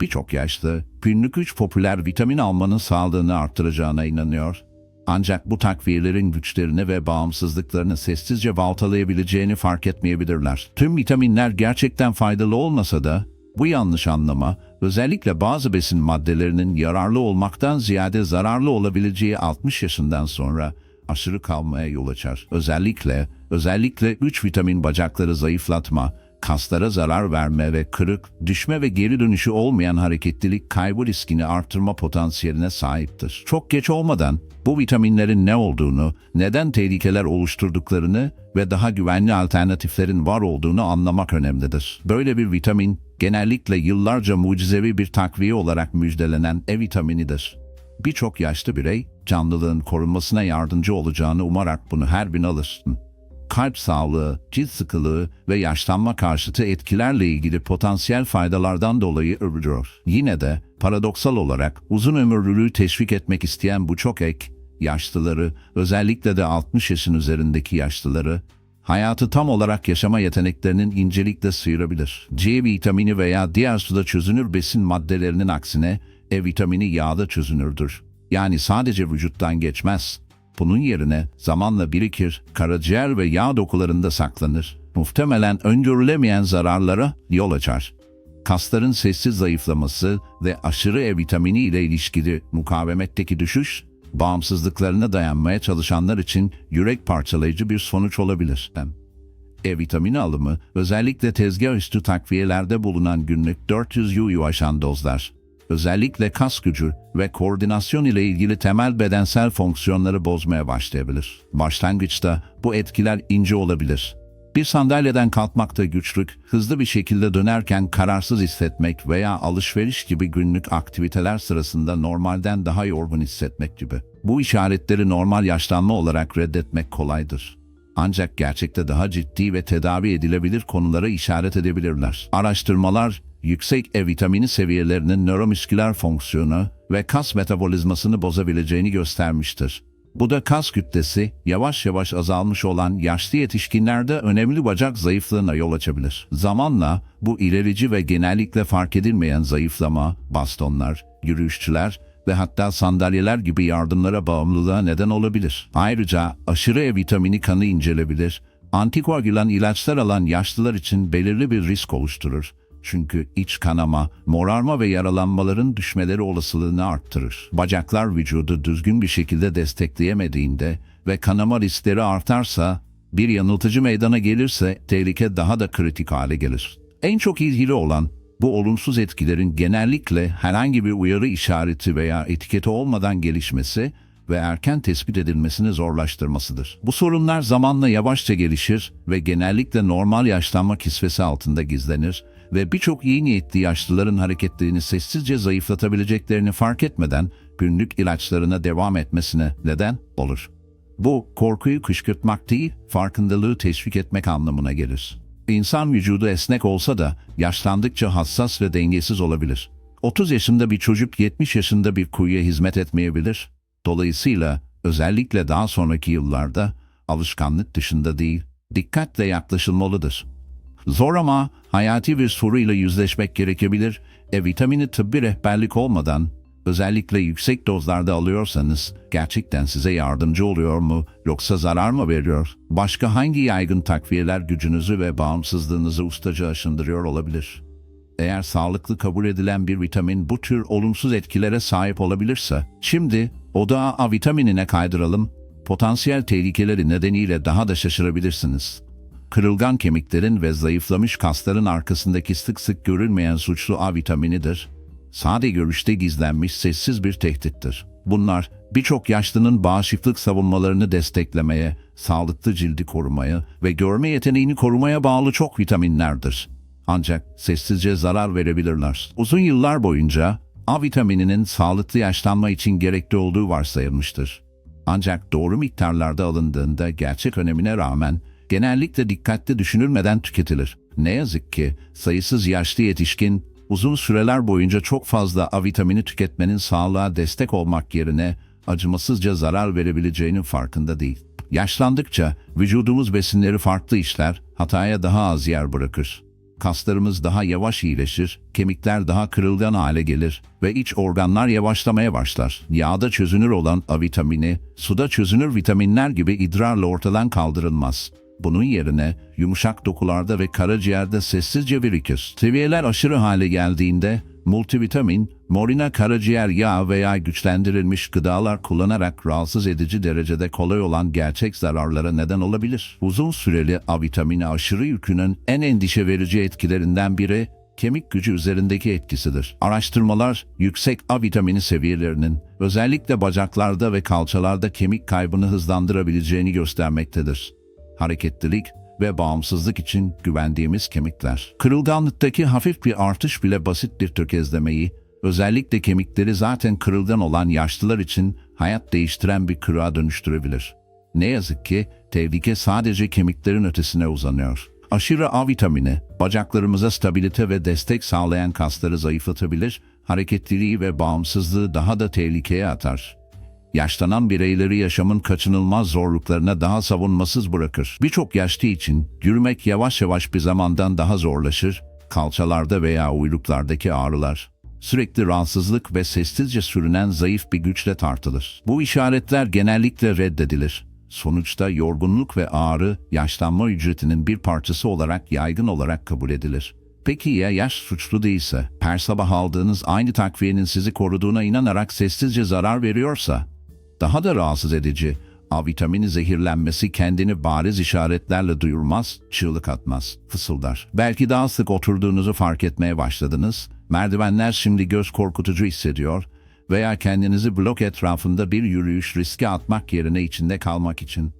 Birçok yaşlı günlük 3 popüler vitamin almanın sağlığını arttıracağına inanıyor. Ancak bu takviyelerin güçlerini ve bağımsızlıklarını sessizce baltalayabileceğini fark etmeyebilirler. Tüm vitaminler gerçekten faydalı olmasa da bu yanlış anlama özellikle bazı besin maddelerinin yararlı olmaktan ziyade zararlı olabileceği 60 yaşından sonra aşırı kalmaya yol açar. Özellikle özellikle 3 vitamin bacakları zayıflatma, kaslara zarar verme ve kırık, düşme ve geri dönüşü olmayan hareketlilik kaybı riskini artırma potansiyeline sahiptir. Çok geç olmadan bu vitaminlerin ne olduğunu, neden tehlikeler oluşturduklarını ve daha güvenli alternatiflerin var olduğunu anlamak önemlidir. Böyle bir vitamin genellikle yıllarca mucizevi bir takviye olarak müjdelenen E vitaminidir. Birçok yaşlı birey canlılığın korunmasına yardımcı olacağını umarak bunu her gün alırsın kalp sağlığı, cilt sıkılığı ve yaşlanma karşıtı etkilerle ilgili potansiyel faydalardan dolayı övülüyor. Yine de paradoksal olarak uzun ömürlülüğü teşvik etmek isteyen bu çok ek, yaşlıları, özellikle de 60 yaşın üzerindeki yaşlıları, hayatı tam olarak yaşama yeteneklerinin incelikle sıyırabilir. C vitamini veya diğer suda çözünür besin maddelerinin aksine E vitamini yağda çözünürdür. Yani sadece vücuttan geçmez, bunun yerine zamanla birikir, karaciğer ve yağ dokularında saklanır. Muhtemelen öngörülemeyen zararlara yol açar. Kasların sessiz zayıflaması ve aşırı E vitamini ile ilişkili mukavemetteki düşüş, bağımsızlıklarına dayanmaya çalışanlar için yürek parçalayıcı bir sonuç olabilir. E vitamini alımı, özellikle tezgah üstü takviyelerde bulunan günlük 400 UU aşan dozlar, özellikle kas gücü ve koordinasyon ile ilgili temel bedensel fonksiyonları bozmaya başlayabilir. Başlangıçta bu etkiler ince olabilir. Bir sandalyeden kalkmakta güçlük, hızlı bir şekilde dönerken kararsız hissetmek veya alışveriş gibi günlük aktiviteler sırasında normalden daha yorgun hissetmek gibi. Bu işaretleri normal yaşlanma olarak reddetmek kolaydır. Ancak gerçekte daha ciddi ve tedavi edilebilir konulara işaret edebilirler. Araştırmalar, yüksek E vitamini seviyelerinin nöromüsküler fonksiyonu ve kas metabolizmasını bozabileceğini göstermiştir. Bu da kas kütlesi yavaş yavaş azalmış olan yaşlı yetişkinlerde önemli bacak zayıflığına yol açabilir. Zamanla bu ilerici ve genellikle fark edilmeyen zayıflama, bastonlar, yürüyüşçüler ve hatta sandalyeler gibi yardımlara bağımlılığa neden olabilir. Ayrıca aşırı E vitamini kanı incelebilir, antikoagülan ilaçlar alan yaşlılar için belirli bir risk oluşturur. Çünkü iç kanama, morarma ve yaralanmaların düşmeleri olasılığını arttırır. Bacaklar vücudu düzgün bir şekilde destekleyemediğinde ve kanama riskleri artarsa, bir yanıltıcı meydana gelirse tehlike daha da kritik hale gelir. En çok ilgili olan bu olumsuz etkilerin genellikle herhangi bir uyarı işareti veya etiketi olmadan gelişmesi ve erken tespit edilmesini zorlaştırmasıdır. Bu sorunlar zamanla yavaşça gelişir ve genellikle normal yaşlanma kisvesi altında gizlenir ve birçok iyi niyetli yaşlıların hareketlerini sessizce zayıflatabileceklerini fark etmeden günlük ilaçlarına devam etmesine neden olur. Bu korkuyu kışkırtmak değil, farkındalığı teşvik etmek anlamına gelir. İnsan vücudu esnek olsa da yaşlandıkça hassas ve dengesiz olabilir. 30 yaşında bir çocuk 70 yaşında bir kuyuya hizmet etmeyebilir. Dolayısıyla özellikle daha sonraki yıllarda alışkanlık dışında değil, dikkatle yaklaşılmalıdır. Zor ama hayati bir soruyla yüzleşmek gerekebilir. E vitamini tıbbi rehberlik olmadan, özellikle yüksek dozlarda alıyorsanız gerçekten size yardımcı oluyor mu yoksa zarar mı veriyor? Başka hangi yaygın takviyeler gücünüzü ve bağımsızlığınızı ustaca aşındırıyor olabilir? Eğer sağlıklı kabul edilen bir vitamin bu tür olumsuz etkilere sahip olabilirse, şimdi odağı A vitaminine kaydıralım, potansiyel tehlikeleri nedeniyle daha da şaşırabilirsiniz. Kırılgan kemiklerin ve zayıflamış kasların arkasındaki sık sık görülmeyen suçlu A vitaminidir. Sade görüşte gizlenmiş sessiz bir tehdittir. Bunlar birçok yaşlının bağışıklık savunmalarını desteklemeye, sağlıklı cildi korumaya ve görme yeteneğini korumaya bağlı çok vitaminlerdir. Ancak sessizce zarar verebilirler. Uzun yıllar boyunca A vitamininin sağlıklı yaşlanma için gerekli olduğu varsayılmıştır. Ancak doğru miktarlarda alındığında gerçek önemine rağmen genellikle dikkatli düşünülmeden tüketilir. Ne yazık ki sayısız yaşlı yetişkin uzun süreler boyunca çok fazla A vitamini tüketmenin sağlığa destek olmak yerine acımasızca zarar verebileceğinin farkında değil. Yaşlandıkça vücudumuz besinleri farklı işler, hataya daha az yer bırakır. Kaslarımız daha yavaş iyileşir, kemikler daha kırılgan hale gelir ve iç organlar yavaşlamaya başlar. Yağda çözünür olan A vitamini, suda çözünür vitaminler gibi idrarla ortadan kaldırılmaz. Bunun yerine yumuşak dokularda ve karaciğerde sessizce birikir. Seviyeler aşırı hale geldiğinde multivitamin, morina karaciğer yağı veya güçlendirilmiş gıdalar kullanarak rahatsız edici derecede kolay olan gerçek zararlara neden olabilir. Uzun süreli A vitamini aşırı yükünün en endişe verici etkilerinden biri kemik gücü üzerindeki etkisidir. Araştırmalar yüksek A vitamini seviyelerinin özellikle bacaklarda ve kalçalarda kemik kaybını hızlandırabileceğini göstermektedir hareketlilik ve bağımsızlık için güvendiğimiz kemikler. Kırılganlıktaki hafif bir artış bile basit bir tökezlemeyi, özellikle kemikleri zaten kırılgan olan yaşlılar için hayat değiştiren bir kırığa dönüştürebilir. Ne yazık ki tehlike sadece kemiklerin ötesine uzanıyor. Aşırı A vitamini, bacaklarımıza stabilite ve destek sağlayan kasları zayıflatabilir, hareketliliği ve bağımsızlığı daha da tehlikeye atar yaşlanan bireyleri yaşamın kaçınılmaz zorluklarına daha savunmasız bırakır. Birçok yaşlı için yürümek yavaş yavaş bir zamandan daha zorlaşır, kalçalarda veya uyluklardaki ağrılar, sürekli rahatsızlık ve sessizce sürünen zayıf bir güçle tartılır. Bu işaretler genellikle reddedilir. Sonuçta yorgunluk ve ağrı yaşlanma ücretinin bir parçası olarak yaygın olarak kabul edilir. Peki ya yaş suçlu değilse, her sabah aldığınız aynı takviyenin sizi koruduğuna inanarak sessizce zarar veriyorsa, daha da rahatsız edici. A vitamini zehirlenmesi kendini bariz işaretlerle duyurmaz, çığlık atmaz, fısıldar. Belki daha sık oturduğunuzu fark etmeye başladınız. Merdivenler şimdi göz korkutucu hissediyor veya kendinizi blok etrafında bir yürüyüş riske atmak yerine içinde kalmak için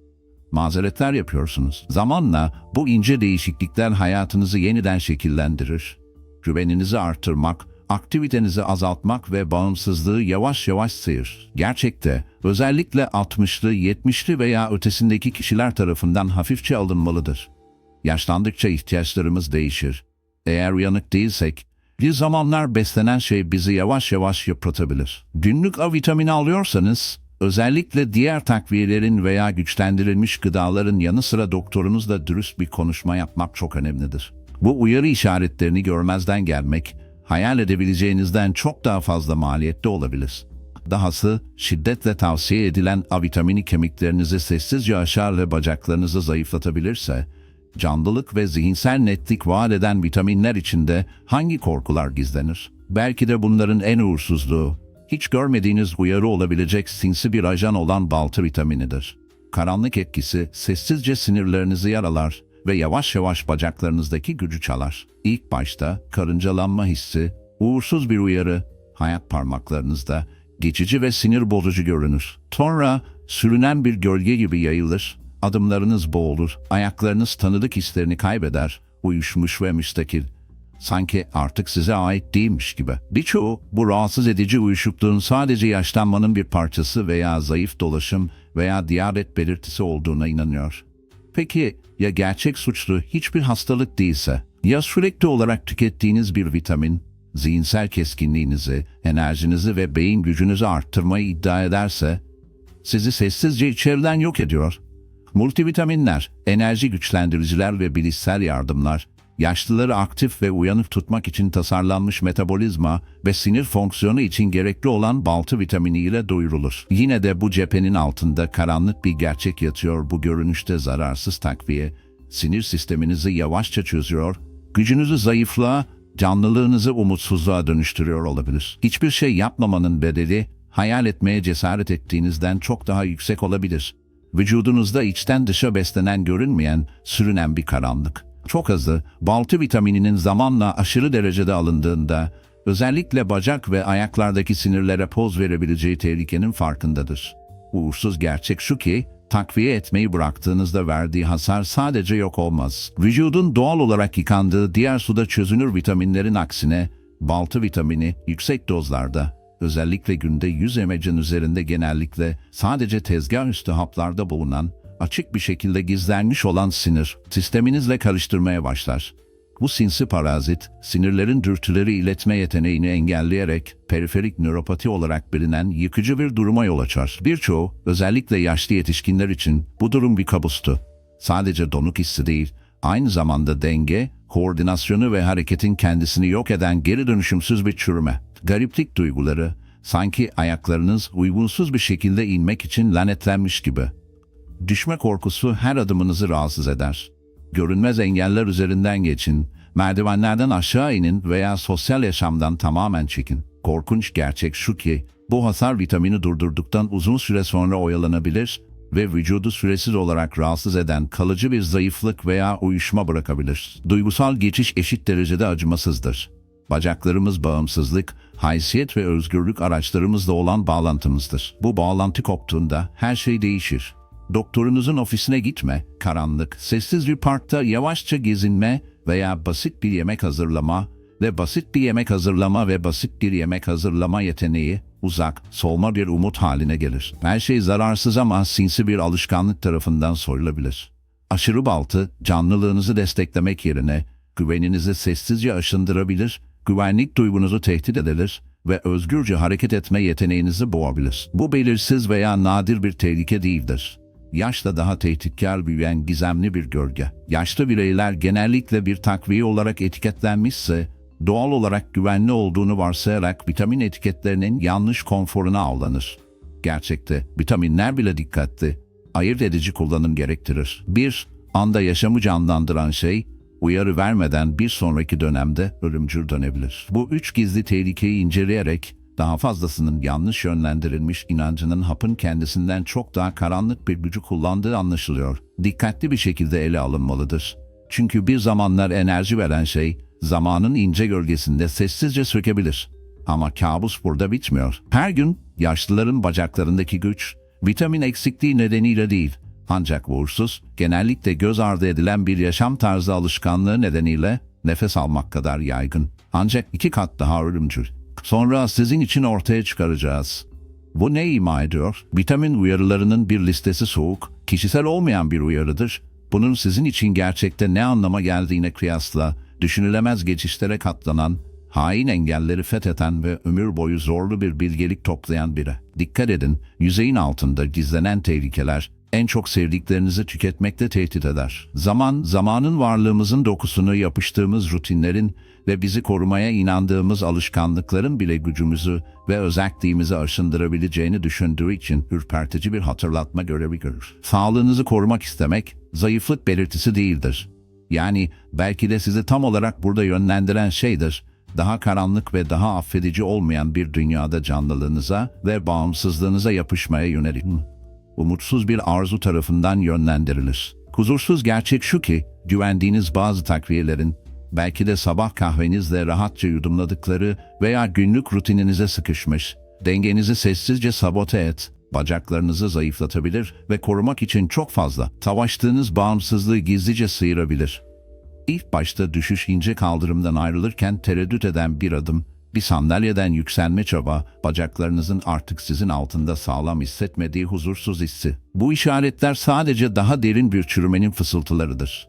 mazeretler yapıyorsunuz. Zamanla bu ince değişiklikler hayatınızı yeniden şekillendirir. Güveninizi artırmak, aktivitenizi azaltmak ve bağımsızlığı yavaş yavaş sıyır. Gerçekte özellikle 60'lı, 70'li veya ötesindeki kişiler tarafından hafifçe alınmalıdır. Yaşlandıkça ihtiyaçlarımız değişir. Eğer uyanık değilsek, bir zamanlar beslenen şey bizi yavaş yavaş yıpratabilir. Günlük A vitamini alıyorsanız, özellikle diğer takviyelerin veya güçlendirilmiş gıdaların yanı sıra doktorunuzla dürüst bir konuşma yapmak çok önemlidir. Bu uyarı işaretlerini görmezden gelmek, hayal edebileceğinizden çok daha fazla maliyette olabilir. Dahası şiddetle tavsiye edilen A vitamini kemiklerinizi sessizce aşar ve bacaklarınızı zayıflatabilirse, canlılık ve zihinsel netlik vaat eden vitaminler içinde hangi korkular gizlenir? Belki de bunların en uğursuzluğu, hiç görmediğiniz uyarı olabilecek sinsi bir ajan olan baltı vitaminidir. Karanlık etkisi sessizce sinirlerinizi yaralar ve yavaş yavaş bacaklarınızdaki gücü çalar. İlk başta karıncalanma hissi, uğursuz bir uyarı, hayat parmaklarınızda geçici ve sinir bozucu görünür. Sonra sürünen bir gölge gibi yayılır, adımlarınız boğulur, ayaklarınız tanıdık hislerini kaybeder, uyuşmuş ve müstakil. Sanki artık size ait değilmiş gibi. Birçoğu bu rahatsız edici uyuşukluğun sadece yaşlanmanın bir parçası veya zayıf dolaşım veya diyabet belirtisi olduğuna inanıyor. Peki ya gerçek suçlu hiçbir hastalık değilse? Ya sürekli olarak tükettiğiniz bir vitamin, zihinsel keskinliğinizi, enerjinizi ve beyin gücünüzü arttırmayı iddia ederse, sizi sessizce içeriden yok ediyor. Multivitaminler, enerji güçlendiriciler ve bilişsel yardımlar, yaşlıları aktif ve uyanık tutmak için tasarlanmış metabolizma ve sinir fonksiyonu için gerekli olan baltı vitamini ile doyurulur. Yine de bu cephenin altında karanlık bir gerçek yatıyor bu görünüşte zararsız takviye. Sinir sisteminizi yavaşça çözüyor, gücünüzü zayıflığa, canlılığınızı umutsuzluğa dönüştürüyor olabilir. Hiçbir şey yapmamanın bedeli, hayal etmeye cesaret ettiğinizden çok daha yüksek olabilir. Vücudunuzda içten dışa beslenen görünmeyen, sürünen bir karanlık. Çok azı, baltı vitamininin zamanla aşırı derecede alındığında, özellikle bacak ve ayaklardaki sinirlere poz verebileceği tehlikenin farkındadır. Uğursuz gerçek şu ki, takviye etmeyi bıraktığınızda verdiği hasar sadece yok olmaz. Vücudun doğal olarak yıkandığı diğer suda çözünür vitaminlerin aksine, baltı vitamini yüksek dozlarda, özellikle günde 100 emecin üzerinde genellikle sadece tezgah üstü haplarda bulunan, açık bir şekilde gizlenmiş olan sinir, sisteminizle karıştırmaya başlar. Bu sinsi parazit, sinirlerin dürtüleri iletme yeteneğini engelleyerek periferik nöropati olarak bilinen yıkıcı bir duruma yol açar. Birçoğu, özellikle yaşlı yetişkinler için bu durum bir kabustu. Sadece donuk hissi değil, aynı zamanda denge, koordinasyonu ve hareketin kendisini yok eden geri dönüşümsüz bir çürüme. Gariplik duyguları, sanki ayaklarınız uygunsuz bir şekilde inmek için lanetlenmiş gibi. Düşme korkusu her adımınızı rahatsız eder. Görünmez engeller üzerinden geçin, merdivenlerden aşağı inin veya sosyal yaşamdan tamamen çekin. Korkunç gerçek şu ki, bu hasar vitamini durdurduktan uzun süre sonra oyalanabilir ve vücudu süresiz olarak rahatsız eden kalıcı bir zayıflık veya uyuşma bırakabilir. Duygusal geçiş eşit derecede acımasızdır. Bacaklarımız bağımsızlık, haysiyet ve özgürlük araçlarımızla olan bağlantımızdır. Bu bağlantı koptuğunda her şey değişir. Doktorunuzun ofisine gitme, karanlık, sessiz bir parkta yavaşça gezinme veya basit bir yemek hazırlama ve basit bir yemek hazırlama ve basit bir yemek hazırlama yeteneği uzak, solma bir umut haline gelir. Her şey zararsız ama sinsi bir alışkanlık tarafından soyulabilir. Aşırı baltı, canlılığınızı desteklemek yerine güveninizi sessizce aşındırabilir, güvenlik duygunuzu tehdit edebilir ve özgürce hareket etme yeteneğinizi boğabilir. Bu belirsiz veya nadir bir tehlike değildir. Yaşla daha tehditkar büyüyen gizemli bir gölge. Yaşlı bireyler genellikle bir takviye olarak etiketlenmişse, doğal olarak güvenli olduğunu varsayarak vitamin etiketlerinin yanlış konforuna avlanır. Gerçekte vitaminler bile dikkatli, ayırt edici kullanım gerektirir. Bir, anda yaşamı canlandıran şey, uyarı vermeden bir sonraki dönemde ölümcül dönebilir. Bu üç gizli tehlikeyi inceleyerek daha fazlasının yanlış yönlendirilmiş inancının hapın kendisinden çok daha karanlık bir gücü kullandığı anlaşılıyor. Dikkatli bir şekilde ele alınmalıdır. Çünkü bir zamanlar enerji veren şey, zamanın ince gölgesinde sessizce sökebilir. Ama kabus burada bitmiyor. Her gün yaşlıların bacaklarındaki güç, vitamin eksikliği nedeniyle değil, ancak uğursuz, genellikle göz ardı edilen bir yaşam tarzı alışkanlığı nedeniyle nefes almak kadar yaygın. Ancak iki kat daha ölümcül. Sonra sizin için ortaya çıkaracağız. Bu ne ima ediyor? Vitamin uyarılarının bir listesi soğuk, kişisel olmayan bir uyarıdır. Bunun sizin için gerçekte ne anlama geldiğine kıyasla, düşünülemez geçişlere katlanan, hain engelleri fetheden ve ömür boyu zorlu bir bilgelik toplayan biri. Dikkat edin, yüzeyin altında gizlenen tehlikeler, en çok sevdiklerinizi tüketmekte tehdit eder. Zaman, zamanın varlığımızın dokusunu yapıştığımız rutinlerin ve bizi korumaya inandığımız alışkanlıkların bile gücümüzü ve özelliğimizi aşındırabileceğini düşündüğü için ürpertici bir hatırlatma görevi görür. Sağlığınızı korumak istemek, zayıflık belirtisi değildir. Yani belki de sizi tam olarak burada yönlendiren şeydir, daha karanlık ve daha affedici olmayan bir dünyada canlılığınıza ve bağımsızlığınıza yapışmaya yönelik umutsuz bir arzu tarafından yönlendirilir. Huzursuz gerçek şu ki, güvendiğiniz bazı takviyelerin, belki de sabah kahvenizle rahatça yudumladıkları veya günlük rutininize sıkışmış, dengenizi sessizce sabote et, bacaklarınızı zayıflatabilir ve korumak için çok fazla savaştığınız bağımsızlığı gizlice sıyırabilir. İlk başta düşüş ince kaldırımdan ayrılırken tereddüt eden bir adım, bir sandalyeden yükselme çaba, bacaklarınızın artık sizin altında sağlam hissetmediği huzursuz hissi. Bu işaretler sadece daha derin bir çürümenin fısıltılarıdır.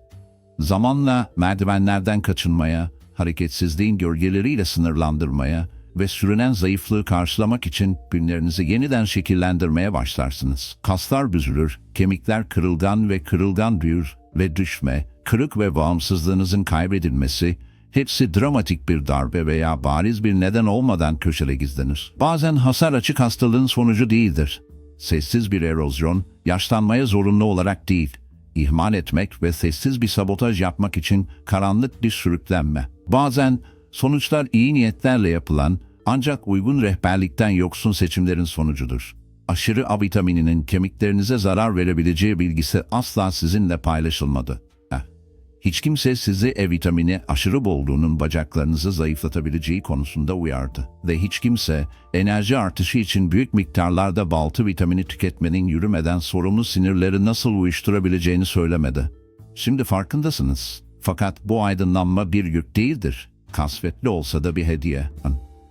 Zamanla merdivenlerden kaçınmaya, hareketsizliğin gölgeleriyle sınırlandırmaya ve sürünen zayıflığı karşılamak için günlerinizi yeniden şekillendirmeye başlarsınız. Kaslar büzülür, kemikler kırılgan ve kırılgan büyür ve düşme, kırık ve bağımsızlığınızın kaybedilmesi, hepsi dramatik bir darbe veya bariz bir neden olmadan köşede gizlenir. Bazen hasar açık hastalığın sonucu değildir. Sessiz bir erozyon, yaşlanmaya zorunlu olarak değil, ihmal etmek ve sessiz bir sabotaj yapmak için karanlık bir sürüklenme. Bazen sonuçlar iyi niyetlerle yapılan ancak uygun rehberlikten yoksun seçimlerin sonucudur. Aşırı A vitamininin kemiklerinize zarar verebileceği bilgisi asla sizinle paylaşılmadı. Hiç kimse sizi E vitamini aşırı bolluğunun bacaklarınızı zayıflatabileceği konusunda uyardı. Ve hiç kimse enerji artışı için büyük miktarlarda baltı vitamini tüketmenin yürümeden sorumlu sinirleri nasıl uyuşturabileceğini söylemedi. Şimdi farkındasınız. Fakat bu aydınlanma bir yük değildir. Kasvetli olsa da bir hediye.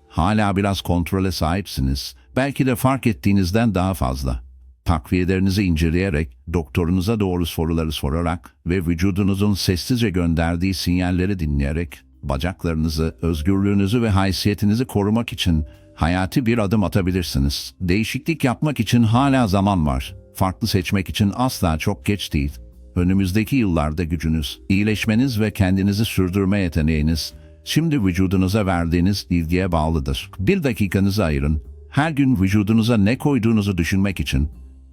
Hala biraz kontrole sahipsiniz. Belki de fark ettiğinizden daha fazla. Takviyelerinizi inceleyerek, doktorunuza doğru soruları sorarak ve vücudunuzun sessizce gönderdiği sinyalleri dinleyerek, bacaklarınızı, özgürlüğünüzü ve haysiyetinizi korumak için hayati bir adım atabilirsiniz. Değişiklik yapmak için hala zaman var. Farklı seçmek için asla çok geç değil. Önümüzdeki yıllarda gücünüz, iyileşmeniz ve kendinizi sürdürme yeteneğiniz, şimdi vücudunuza verdiğiniz ilgiye bağlıdır. Bir dakikanızı ayırın. Her gün vücudunuza ne koyduğunuzu düşünmek için.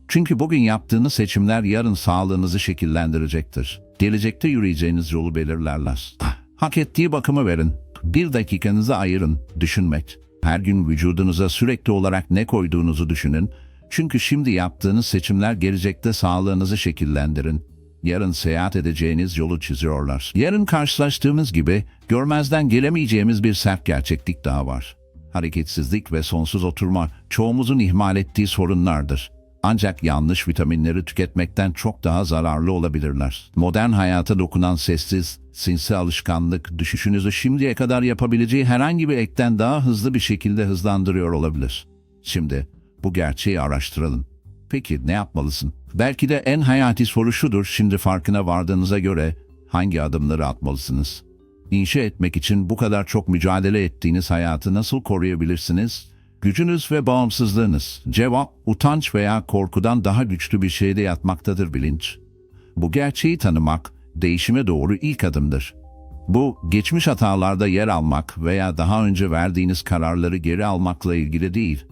Çünkü bugün yaptığınız seçimler yarın sağlığınızı şekillendirecektir. Gelecekte yürüyeceğiniz yolu belirlerler. Hak ettiği bakımı verin. Bir dakikanızı ayırın, düşünmek. Her gün vücudunuza sürekli olarak ne koyduğunuzu düşünün. Çünkü şimdi yaptığınız seçimler gelecekte sağlığınızı şekillendirin. Yarın seyahat edeceğiniz yolu çiziyorlar. Yarın karşılaştığımız gibi görmezden gelemeyeceğimiz bir sert gerçeklik daha var. Hareketsizlik ve sonsuz oturma çoğumuzun ihmal ettiği sorunlardır. Ancak yanlış vitaminleri tüketmekten çok daha zararlı olabilirler. Modern hayata dokunan sessiz, sinsi alışkanlık düşüşünüzü şimdiye kadar yapabileceği herhangi bir ekten daha hızlı bir şekilde hızlandırıyor olabilir. Şimdi bu gerçeği araştıralım. Peki ne yapmalısın? Belki de en hayati soru şudur, şimdi farkına vardığınıza göre hangi adımları atmalısınız? İnşa etmek için bu kadar çok mücadele ettiğiniz hayatı nasıl koruyabilirsiniz? Gücünüz ve bağımsızlığınız, cevap, utanç veya korkudan daha güçlü bir şeyde yatmaktadır bilinç. Bu gerçeği tanımak, değişime doğru ilk adımdır. Bu, geçmiş hatalarda yer almak veya daha önce verdiğiniz kararları geri almakla ilgili değil.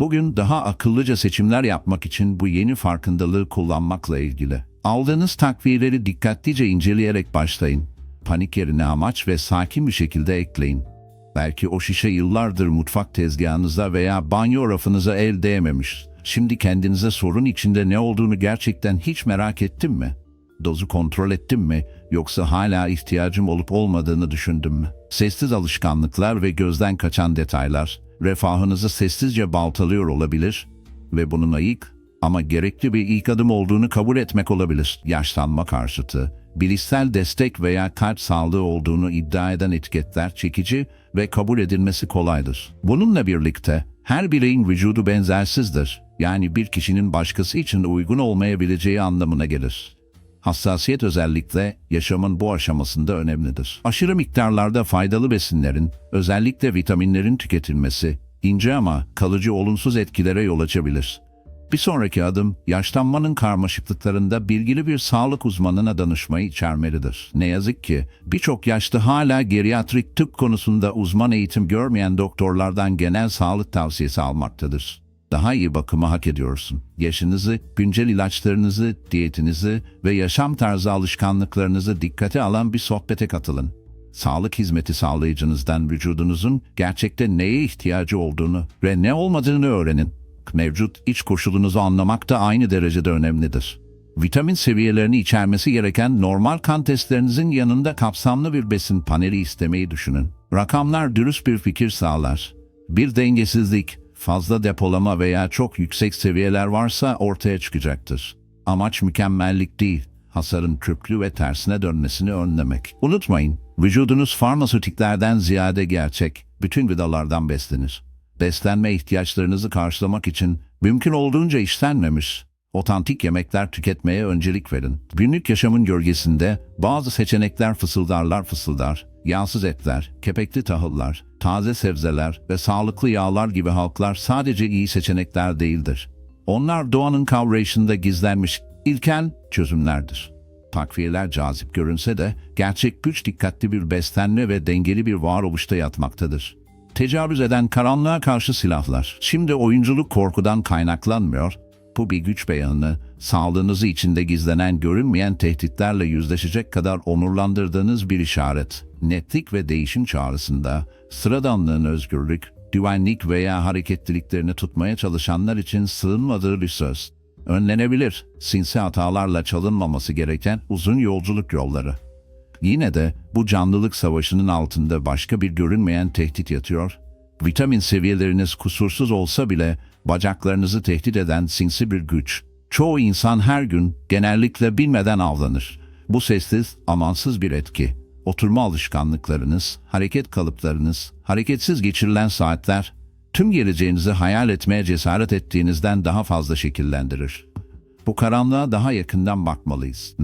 Bugün daha akıllıca seçimler yapmak için bu yeni farkındalığı kullanmakla ilgili. Aldığınız takviyeleri dikkatlice inceleyerek başlayın. Panik yerine amaç ve sakin bir şekilde ekleyin. Belki o şişe yıllardır mutfak tezgahınıza veya banyo rafınıza el değmemiş. Şimdi kendinize sorun içinde ne olduğunu gerçekten hiç merak ettim mi? Dozu kontrol ettim mi? Yoksa hala ihtiyacım olup olmadığını düşündüm mü? Sessiz alışkanlıklar ve gözden kaçan detaylar refahınızı sessizce baltalıyor olabilir ve bunun ayık ama gerekli bir ilk adım olduğunu kabul etmek olabilir. Yaşlanma karşıtı, bilişsel destek veya kalp sağlığı olduğunu iddia eden etiketler çekici ve kabul edilmesi kolaydır. Bununla birlikte her bireyin vücudu benzersizdir. Yani bir kişinin başkası için uygun olmayabileceği anlamına gelir. Hassasiyet özellikle yaşamın bu aşamasında önemlidir. Aşırı miktarlarda faydalı besinlerin, özellikle vitaminlerin tüketilmesi, ince ama kalıcı olumsuz etkilere yol açabilir. Bir sonraki adım, yaşlanmanın karmaşıklıklarında bilgili bir sağlık uzmanına danışmayı içermelidir. Ne yazık ki birçok yaşlı hala geriatrik tıp konusunda uzman eğitim görmeyen doktorlardan genel sağlık tavsiyesi almaktadır daha iyi bakımı hak ediyorsun. Yaşınızı, güncel ilaçlarınızı, diyetinizi ve yaşam tarzı alışkanlıklarınızı dikkate alan bir sohbete katılın. Sağlık hizmeti sağlayıcınızdan vücudunuzun gerçekte neye ihtiyacı olduğunu ve ne olmadığını öğrenin. Mevcut iç koşulunuzu anlamak da aynı derecede önemlidir. Vitamin seviyelerini içermesi gereken normal kan testlerinizin yanında kapsamlı bir besin paneli istemeyi düşünün. Rakamlar dürüst bir fikir sağlar. Bir dengesizlik, fazla depolama veya çok yüksek seviyeler varsa ortaya çıkacaktır. Amaç mükemmellik değil, hasarın köklü ve tersine dönmesini önlemek. Unutmayın, vücudunuz farmasötiklerden ziyade gerçek, bütün gıdalardan beslenir. Beslenme ihtiyaçlarınızı karşılamak için mümkün olduğunca işlenmemiş, otantik yemekler tüketmeye öncelik verin. Günlük yaşamın gölgesinde bazı seçenekler fısıldarlar fısıldar, yağsız etler, kepekli tahıllar, taze sebzeler ve sağlıklı yağlar gibi halklar sadece iyi seçenekler değildir. Onlar doğanın kavrayışında gizlenmiş ilkel çözümlerdir. Takviyeler cazip görünse de gerçek güç dikkatli bir beslenme ve dengeli bir varoluşta yatmaktadır. Tecavüz eden karanlığa karşı silahlar. Şimdi oyunculuk korkudan kaynaklanmıyor, bu bir güç beyanı, sağlığınızı içinde gizlenen görünmeyen tehditlerle yüzleşecek kadar onurlandırdığınız bir işaret. Netlik ve değişim çağrısında, sıradanlığın özgürlük, güvenlik veya hareketliliklerini tutmaya çalışanlar için sığınmadığı bir söz. Önlenebilir, sinsi hatalarla çalınmaması gereken uzun yolculuk yolları. Yine de bu canlılık savaşının altında başka bir görünmeyen tehdit yatıyor. Vitamin seviyeleriniz kusursuz olsa bile bacaklarınızı tehdit eden sinsi bir güç. Çoğu insan her gün genellikle bilmeden avlanır. Bu sessiz, amansız bir etki. Oturma alışkanlıklarınız, hareket kalıplarınız, hareketsiz geçirilen saatler, tüm geleceğinizi hayal etmeye cesaret ettiğinizden daha fazla şekillendirir. Bu karanlığa daha yakından bakmalıyız.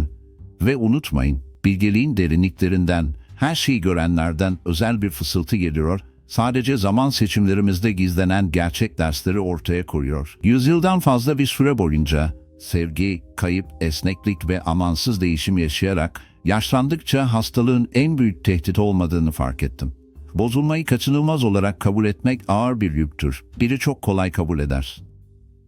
Ve unutmayın, bilgeliğin derinliklerinden, her şeyi görenlerden özel bir fısıltı geliyor sadece zaman seçimlerimizde gizlenen gerçek dersleri ortaya koyuyor. Yüzyıldan fazla bir süre boyunca Sevgi, kayıp, esneklik ve amansız değişim yaşayarak yaşlandıkça hastalığın en büyük tehdit olmadığını fark ettim. Bozulmayı kaçınılmaz olarak kabul etmek ağır bir yüktür. Biri çok kolay kabul eder.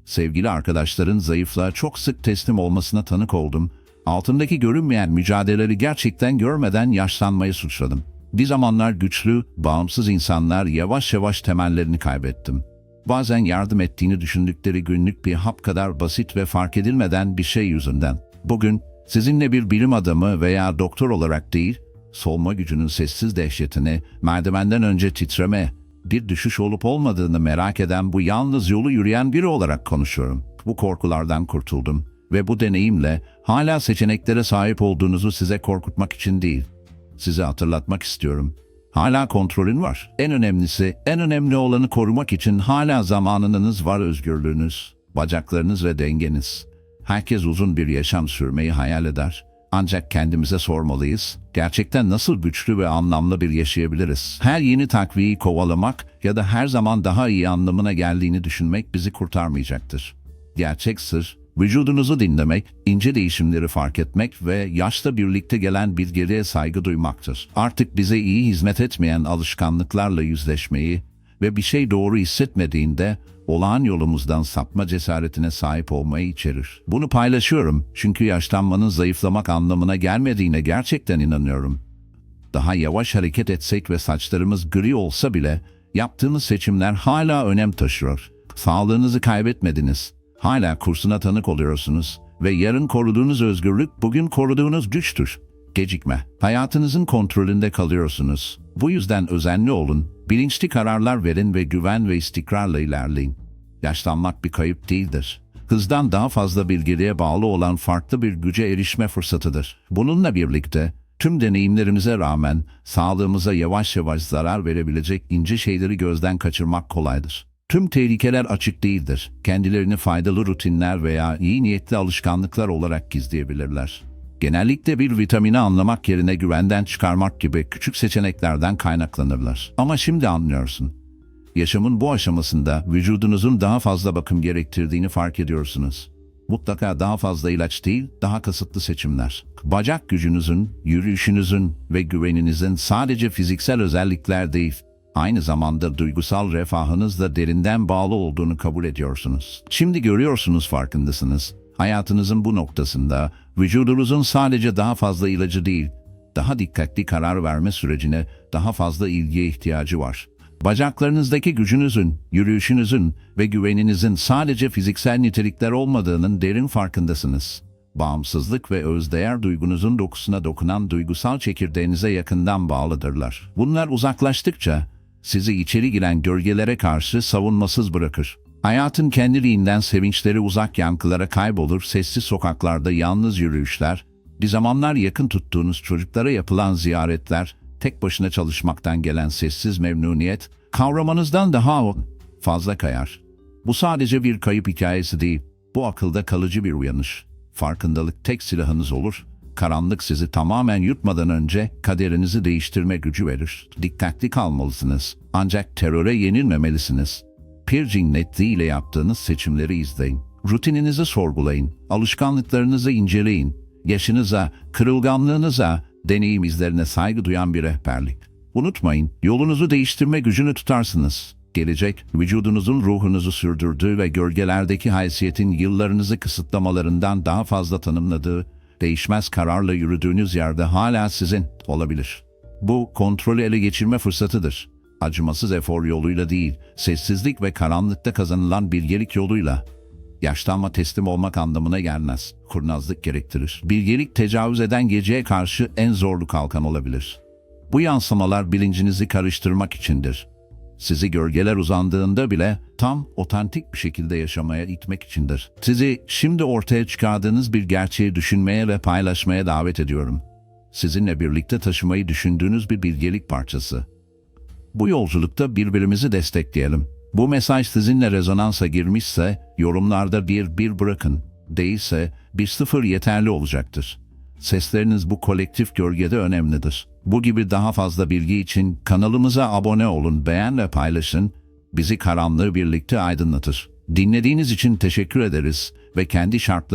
Sevgili arkadaşların zayıflığa çok sık teslim olmasına tanık oldum. Altındaki görünmeyen mücadeleleri gerçekten görmeden yaşlanmayı suçladım. Bir zamanlar güçlü, bağımsız insanlar yavaş yavaş temellerini kaybettim. Bazen yardım ettiğini düşündükleri günlük bir hap kadar basit ve fark edilmeden bir şey yüzünden. Bugün sizinle bir bilim adamı veya doktor olarak değil, solma gücünün sessiz dehşetini, merdivenden önce titreme, bir düşüş olup olmadığını merak eden bu yalnız yolu yürüyen biri olarak konuşuyorum. Bu korkulardan kurtuldum ve bu deneyimle hala seçeneklere sahip olduğunuzu size korkutmak için değil, size hatırlatmak istiyorum. Hala kontrolün var. En önemlisi, en önemli olanı korumak için hala zamanınız var özgürlüğünüz, bacaklarınız ve dengeniz. Herkes uzun bir yaşam sürmeyi hayal eder. Ancak kendimize sormalıyız. Gerçekten nasıl güçlü ve anlamlı bir yaşayabiliriz? Her yeni takviyeyi kovalamak ya da her zaman daha iyi anlamına geldiğini düşünmek bizi kurtarmayacaktır. Gerçek sır, vücudunuzu dinlemek, ince değişimleri fark etmek ve yaşla birlikte gelen bir geriye saygı duymaktır. Artık bize iyi hizmet etmeyen alışkanlıklarla yüzleşmeyi ve bir şey doğru hissetmediğinde olağan yolumuzdan sapma cesaretine sahip olmayı içerir. Bunu paylaşıyorum çünkü yaşlanmanın zayıflamak anlamına gelmediğine gerçekten inanıyorum. Daha yavaş hareket etsek ve saçlarımız gri olsa bile yaptığımız seçimler hala önem taşıyor. Sağlığınızı kaybetmediniz. Hala kursuna tanık oluyorsunuz ve yarın koruduğunuz özgürlük bugün koruduğunuz güçtür. Gecikme. Hayatınızın kontrolünde kalıyorsunuz. Bu yüzden özenli olun, bilinçli kararlar verin ve güven ve istikrarla ilerleyin. Yaşlanmak bir kayıp değildir. Hızdan daha fazla bir geriye bağlı olan farklı bir güce erişme fırsatıdır. Bununla birlikte tüm deneyimlerimize rağmen sağlığımıza yavaş yavaş zarar verebilecek ince şeyleri gözden kaçırmak kolaydır. Tüm tehlikeler açık değildir. Kendilerini faydalı rutinler veya iyi niyetli alışkanlıklar olarak gizleyebilirler. Genellikle bir vitamini anlamak yerine güvenden çıkarmak gibi küçük seçeneklerden kaynaklanırlar. Ama şimdi anlıyorsun. Yaşamın bu aşamasında vücudunuzun daha fazla bakım gerektirdiğini fark ediyorsunuz. Mutlaka daha fazla ilaç değil, daha kasıtlı seçimler. Bacak gücünüzün, yürüyüşünüzün ve güveninizin sadece fiziksel özellikler değil, aynı zamanda duygusal refahınız da derinden bağlı olduğunu kabul ediyorsunuz. Şimdi görüyorsunuz farkındasınız. Hayatınızın bu noktasında vücudunuzun sadece daha fazla ilacı değil, daha dikkatli karar verme sürecine daha fazla ilgiye ihtiyacı var. Bacaklarınızdaki gücünüzün, yürüyüşünüzün ve güveninizin sadece fiziksel nitelikler olmadığının derin farkındasınız. Bağımsızlık ve özdeğer duygunuzun dokusuna dokunan duygusal çekirdeğinize yakından bağlıdırlar. Bunlar uzaklaştıkça sizi içeri giren gölgelere karşı savunmasız bırakır. Hayatın kendiliğinden sevinçleri uzak yankılara kaybolur, sessiz sokaklarda yalnız yürüyüşler, bir zamanlar yakın tuttuğunuz çocuklara yapılan ziyaretler, tek başına çalışmaktan gelen sessiz memnuniyet, kavramanızdan daha fazla kayar. Bu sadece bir kayıp hikayesi değil, bu akılda kalıcı bir uyanış. Farkındalık tek silahınız olur, karanlık sizi tamamen yutmadan önce kaderinizi değiştirme gücü verir. Dikkatli kalmalısınız, ancak teröre yenilmemelisiniz. Purging netliğiyle yaptığınız seçimleri izleyin. Rutininizi sorgulayın, alışkanlıklarınızı inceleyin. Yaşınıza, kırılganlığınıza, deneyim izlerine saygı duyan bir rehberlik. Unutmayın, yolunuzu değiştirme gücünü tutarsınız. Gelecek, vücudunuzun ruhunuzu sürdürdüğü ve gölgelerdeki haysiyetin yıllarınızı kısıtlamalarından daha fazla tanımladığı, değişmez kararla yürüdüğünüz yerde hala sizin olabilir. Bu, kontrolü ele geçirme fırsatıdır. Acımasız efor yoluyla değil, sessizlik ve karanlıkta kazanılan bilgelik yoluyla. Yaşlanma teslim olmak anlamına gelmez. Kurnazlık gerektirir. Bilgelik tecavüz eden geceye karşı en zorlu kalkan olabilir. Bu yansımalar bilincinizi karıştırmak içindir. Sizi gölgeler uzandığında bile tam otantik bir şekilde yaşamaya itmek içindir. Sizi şimdi ortaya çıkardığınız bir gerçeği düşünmeye ve paylaşmaya davet ediyorum. Sizinle birlikte taşımayı düşündüğünüz bir bilgelik parçası. Bu yolculukta birbirimizi destekleyelim. Bu mesaj sizinle rezonansa girmişse yorumlarda bir bir bırakın. Değilse bir sıfır yeterli olacaktır. Sesleriniz bu kolektif gölgede önemlidir. Bu gibi daha fazla bilgi için kanalımıza abone olun, beğen ve paylaşın. Bizi karanlığı birlikte aydınlatır. Dinlediğiniz için teşekkür ederiz ve kendi şartlarınızı